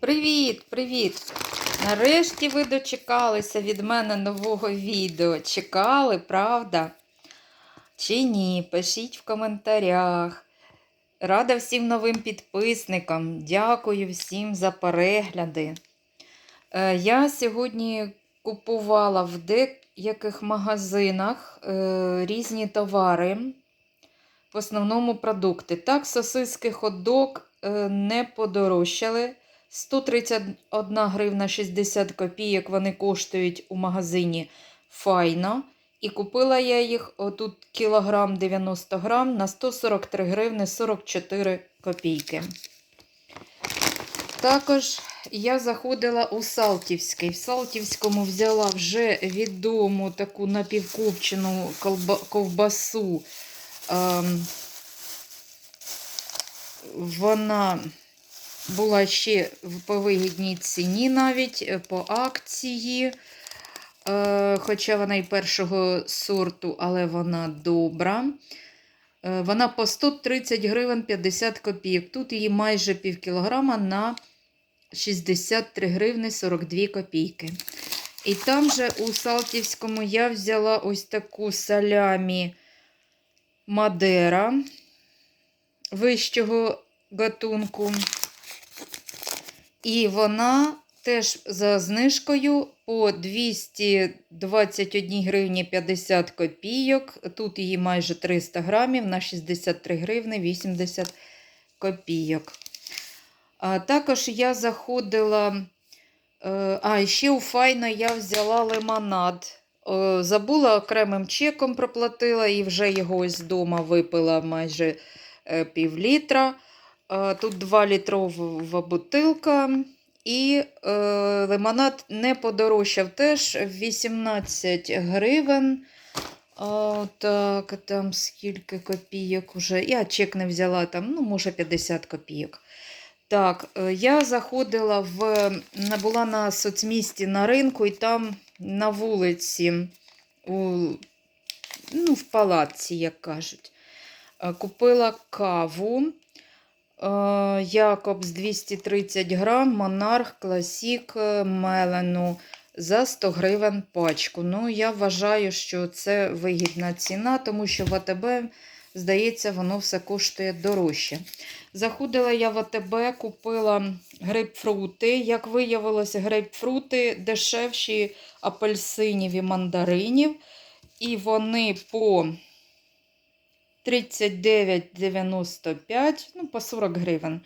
Привіт, привіт! Нарешті ви дочекалися від мене нового відео. Чекали, правда? Чи ні? Пишіть в коментарях. Рада всім новим підписникам. Дякую всім за перегляди. Е, Я сьогодні купувала в деяких магазинах е, різні товари, в основному продукти. Так, сосиски хот-дог е, не подорожчали. 131 гривна 60 копійок вони коштують у магазині Файно. І купила я їх отут кілограм 90 грам на 143 гривни 44 копійки. Також я заходила у Салтівський. В Салтівському взяла вже відому таку напівкопчену ковбасу. Ем, вона була ще по вигідній ціні навіть е, по акції. Е, Хоча вона і першого сорту, але вона добра. Е, Вона по 130 гривень 50 копійок. Тут її майже пів кілограма на 63 гривни 42 копійки. І там же у Салтівському я взяла ось таку салямі Мадера вищого гатунку. І вона теж за знижкою по 221 гривні 50 копійок. Тут її майже 300 грамів на 63 гривни 80 копійок. А також я заходила. е, А, ще у Файно я взяла лимонад. Забула окремим чеком проплатила і вже його ось вдома випила майже е, пів літра. Е, Тут 2 літрова бутилка. І е, лимонад не подорожчав теж 18 гривень. О, так, там скільки копійок уже. Я чек не взяла, там, ну, може, 50 копійок. Так, е, я заходила в, була на соцмісті на ринку, і там на вулиці, у, ну, в палаці, як кажуть, е, купила каву. Е, Якобс 230 грам, Монарх, Класік, е, Мелену за 100 гривень пачку. Ну, я вважаю, що це вигідна ціна, тому що в АТБ, здається, воно все коштує дорожче. Заходила я в АТБ, купила грейпфрути. Як виявилося, грейпфрути дешевші апельсинів і мандаринів. І вони по 39,95, ну, по 40 гривень.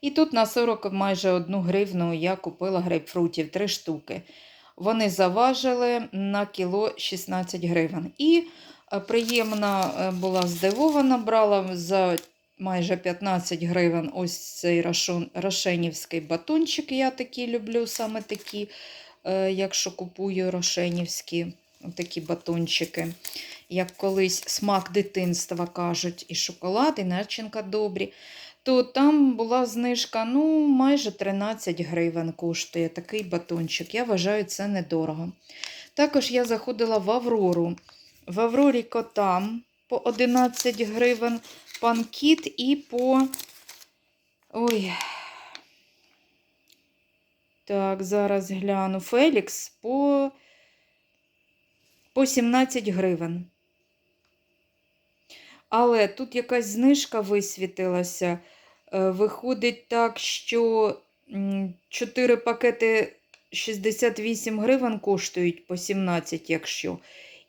І тут на 40 майже 1 гривну я купила грейпфрутів 3 штуки. Вони заважили на кіло 16 гривень. І е, приємно е, була здивована, брала за майже 15 гривень ось цей рошенівський батончик. Я такі люблю, саме такі, е, якщо купую рошенівські такі батончики як колись смак дитинства кажуть, і шоколад, і начинка добрі, то там була знижка ну, майже 13 гривень коштує такий батончик. Я вважаю, це недорого. Також я заходила в Аврору. В Аврорі котам по 11 гривень панкіт і по. Ой. Так, зараз гляну. Фелікс по, по 17 гривень. Але тут якась знижка висвітилася. Е, Виходить так, що 4 пакети 68 гривень коштують по 17, якщо.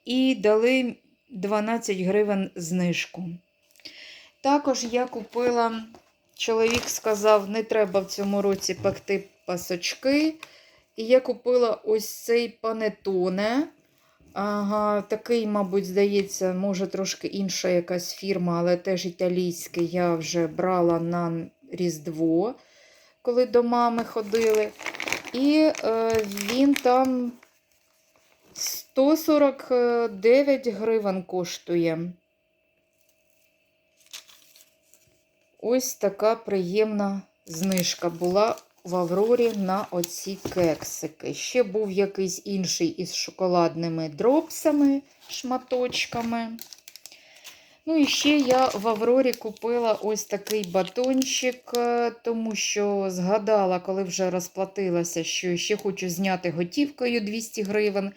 І дали 12 гривень знижку. Також я купила, чоловік сказав, не треба в цьому році пекти пасочки. І я купила ось цей панетоне. Ага, такий, мабуть, здається, може трошки інша якась фірма, але теж італійський я вже брала на Різдво, коли до мами ходили. І е, він там 149 гривень коштує. Ось така приємна знижка була в Аврорі на оці кексики. Ще був якийсь інший із шоколадними дропсами, шматочками. Ну і ще я в Аврорі купила ось такий батончик, е, тому що згадала, коли вже розплатилася, що ще хочу зняти готівкою 200 гривень,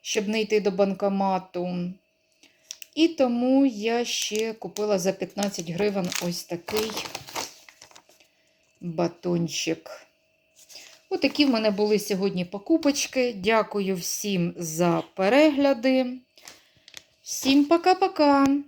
щоб не йти до банкомату. І тому я ще купила за 15 гривень ось такий батончик. Отакі в мене були сьогодні покупочки. Дякую всім за перегляди. Всім пока-пока!